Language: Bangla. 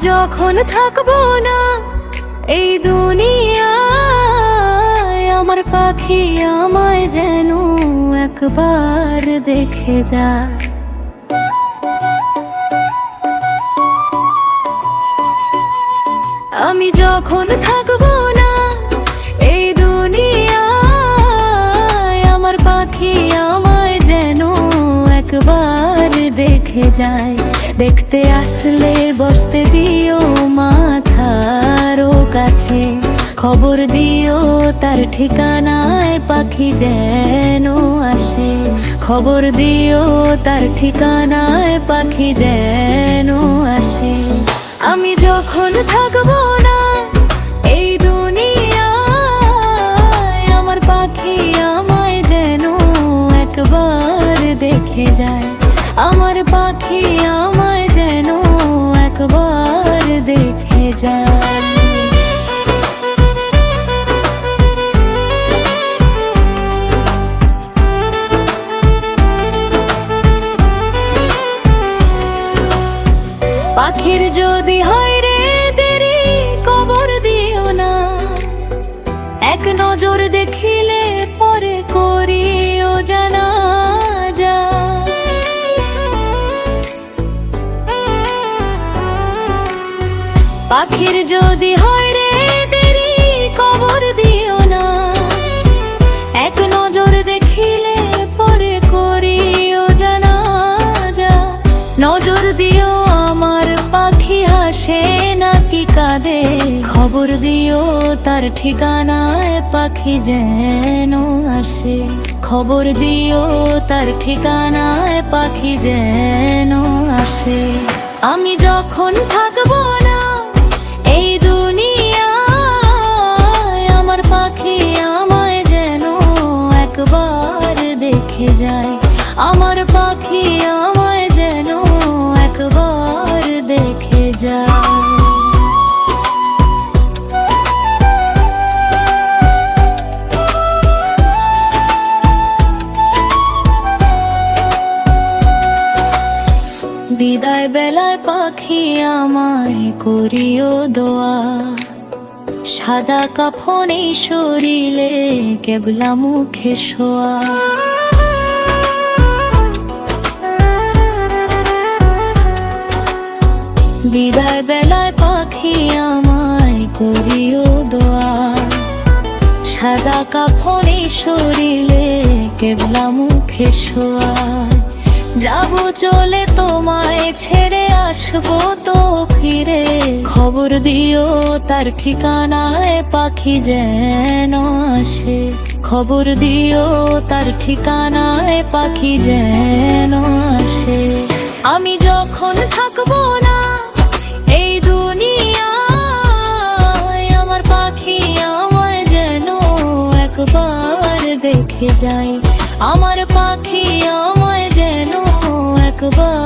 যখন থাকব না, এই দুনিয়ায় আমার পাখি আমায় যেন একবার দেখে যা আমি যখন থাকব দেখে যায়। দেখতে আসলে বসতে দিও মাথারও কাছে। খবর দিও তার ঠিকানায় পাখি যেন আসে। খবর দিও তার ঠিকানায় পাখি যেন আসে। আমি যখন থাকব না এই দুনিয়ায়, আমার পাখি আমায় যেন একবার দেখে যায়। আমার পাখি আমায় যেন একবার দেখে যায়। পাখির যদি হয় রে দেরি, কবর দিও না। এক নজর দেখিলে পরে করিও পাখির যদি হয় রে দেরি, কবর দিও না। এক নজর দেখিলে পরে করিও জানা যা নজর দিও আমার পাখি হাসে নাকি কাঁদে। খবর দিও তার ঠিকানায় পাখি যেন আসে। খবর দিও তার ঠিকানায় পাখি যেন আসে। আমি যখন থাকব না এই দুনিয়া আমার পাখি আমায় যেন একবার দেখে যায়। আমার পাখি আমায় করিও দোয়া। সাদা কাফনে শরীরে কেবলা মুখে শোয়া। বিদায় বেলায় পাখি আমায় করিও দোয়া। সাদা কাফনে শরীরে কেবলা মুখে শোয়া। যাব চলে তোমায় ছেড়ে আসব তো ফিরে। খবর দিও তার ঠিকানায় পাখি যেন আসে। খবর দিও তার ঠিকানায় পাখি যেন আসে। আমি যখন থাকব না এই দুনিয়ায়, আমার পাখি আমায় যেন একবার দেখে যায়। আমার পাখি আমায়